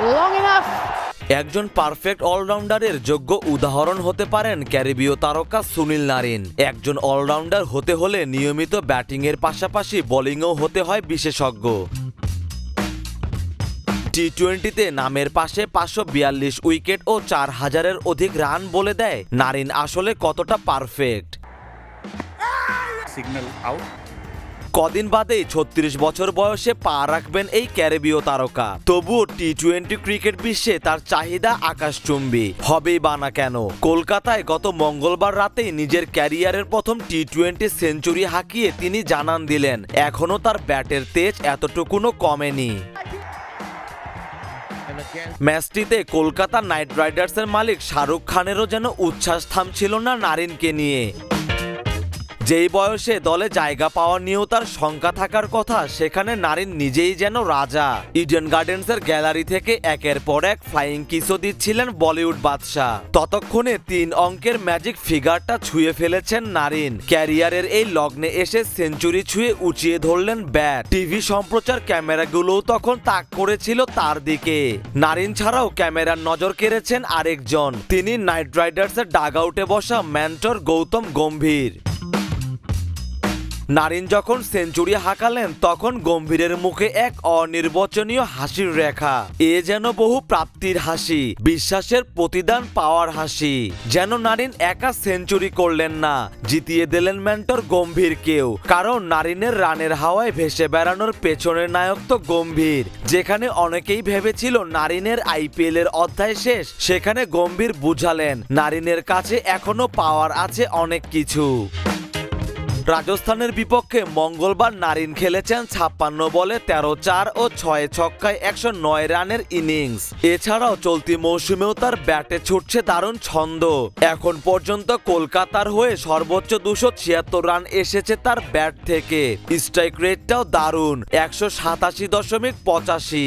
Long enough. একজন perfect অলরাউন্ডারের যোগ্য উদাহরণ হতে পারেন ক্যারিবীয় তারকা সুনীল নারিন একজন অলরাউন্ডার হতে হলে নিয়মিত ব্যাটিংয়ের পাশাপাশি বোলিংও হতে হয় বিশেষজ্ঞ টি টোয়েন্টিতে নামের পাশে পাঁচশো বিয়াল্লিশ উইকেট ও চার হাজারের অধিক রান বলে দেয় নারিন আসলে কতটা পারফেক্ট signal out. কদিন বাদেই ছত্রিশ বছর বয়সে পা রাখবেন এই ক্যারিবীয় তারকা। তবুও টি টোয়েন্টি ক্রিকেট বিশ্বে তার চাহিদা আকাশচুম্বী হবেই বা না কেন? কলকাতায় গত মঙ্গলবার রাতেই নিজের ক্যারিয়ারের প্রথম টি টোয়েন্টি সেঞ্চুরি হাঁকিয়ে তিনি জানান দিলেন এখনও তার ব্যাটের তেজ এতটুকুনও কমেনি। ম্যাচটিতে কলকাতা নাইট রাইডার্সের মালিক শাহরুখ খানেরও যেন উচ্ছ্বাস থামছিল না নারিনকে নিয়ে। যেই বয়সে দলে জায়গা পাওয়া নিয়েও তার শঙ্কা থাকার কথা, সেখানে নারীন নিজেই যেন রাজা। ইডেন গার্ডেন্সের গ্যালারি থেকে একের পর এক ফ্লাইং কিসও দিচ্ছিলেন বলিউড বাদশাহ। ততক্ষণে তিন অঙ্কের ম্যাজিক ফিগারটা ছুঁয়ে ফেলেছেন নারিন। ক্যারিয়ারের এই লগ্নে এসে সেঞ্চুরি ছুঁয়ে উঁচিয়ে ধরলেন ব্যাট। টিভি সম্প্রচার ক্যামেরাগুলোও তখন তাক করেছিল তার দিকে। নারিন ছাড়াও ক্যামেরার নজর কেড়েছেন আরেকজন। তিনি নাইট রাইডার্সের ডাগ আউটে বসা ম্যান্টর গৌতম গম্ভীর। নারিন যখন সেঞ্চুরি হাঁকালেন, তখন গম্ভীরের মুখে এক অনির্বচনীয় হাসির রেখা। এ যেন বহু প্রাপ্তির হাসি, বিশ্বাসের প্রতিদান পাওয়ার হাসি। যেন নারিন একা সেঞ্চুরি করলেন না, জিতিয়ে দিলেন মেন্টর গম্ভীরকেও কারণ নারিনের রানের হাওয়ায় ভেসে বেড়ানোর পেছনের নায়ক তো গম্ভীর। যেখানে অনেকেই ভেবেছিল নারিনের আইপিএল এর অধ্যায় শেষ, সেখানে গম্ভীর বুঝালেন, নারিনের কাছে এখনও পাওয়ার আছে অনেক কিছু। রাজস্থানের বিপক্ষে মঙ্গলবার নারিন খেলেছেন ছাপ্পান্ন বলে তেরো চার ও ছয় ছক্কায় একশো নয় রানের ইনিংস। এছাড়াও চলতি মৌসুমেও তার ব্যাটে ছুটছে দারুণ ছন্দ। এখন পর্যন্ত কলকাতার হয়ে সর্বোচ্চ দুশো ছিয়াত্তর রান এসেছে তার ব্যাট থেকে। স্ট্রাইক রেটটাও দারুণ, একশো সাতাশি দশমিক পঁচাশি।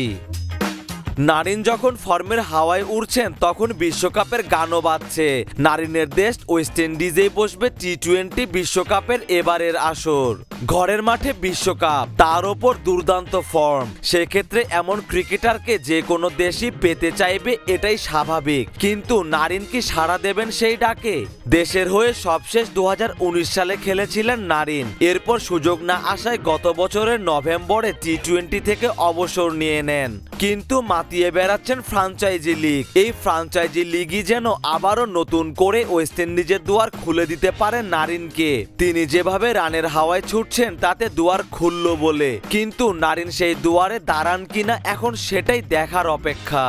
নারিন যখন ফর্মের হাওয়ায় উড়ছেন, তখন বিশ্বকাপের গানও বাজছে। নারিনের দেশ ওয়েস্ট ইন্ডিজেই বসবে টি টোয়েন্টি বিশ্বকাপের এবারের আসর। ঘরের মাঠে বিশ্বকাপ, তার ওপর দুর্দান্ত ফর্ম। সেক্ষেত্রে এমন ক্রিকেটারকে যে কোনো দেশই পেতে চাইবে, এটাই স্বাভাবিক। কিন্তু নারিন কি সাড়া দেবেন সেই ডাকে? দেশের হয়ে সবশেষ দু হাজার উনিশ সালে খেলেছিলেন নারিন। এরপর সুযোগ না আসায় গত বছরের নভেম্বরে টি টোয়েন্টি থেকে অবসর নিয়ে নেন। কিন্তু মাতিয়ে বেড়াচ্ছেন ফ্রাঞ্চাইজি লিগ। এই ফ্রাঞ্চাইজি লিগই যেন আবারও নতুন করে ওয়েস্ট ইন্ডিজের দুয়ার খুলে দিতে পারে নারিনকে। তিনি যেভাবে রানের হাওয়ায় ছুটছেন, তাতে দুয়ার খুলল বলে। কিন্তু নারিন সেই দুয়ারে দাঁড়ান কিনা এখন সেটাই দেখার অপেক্ষা।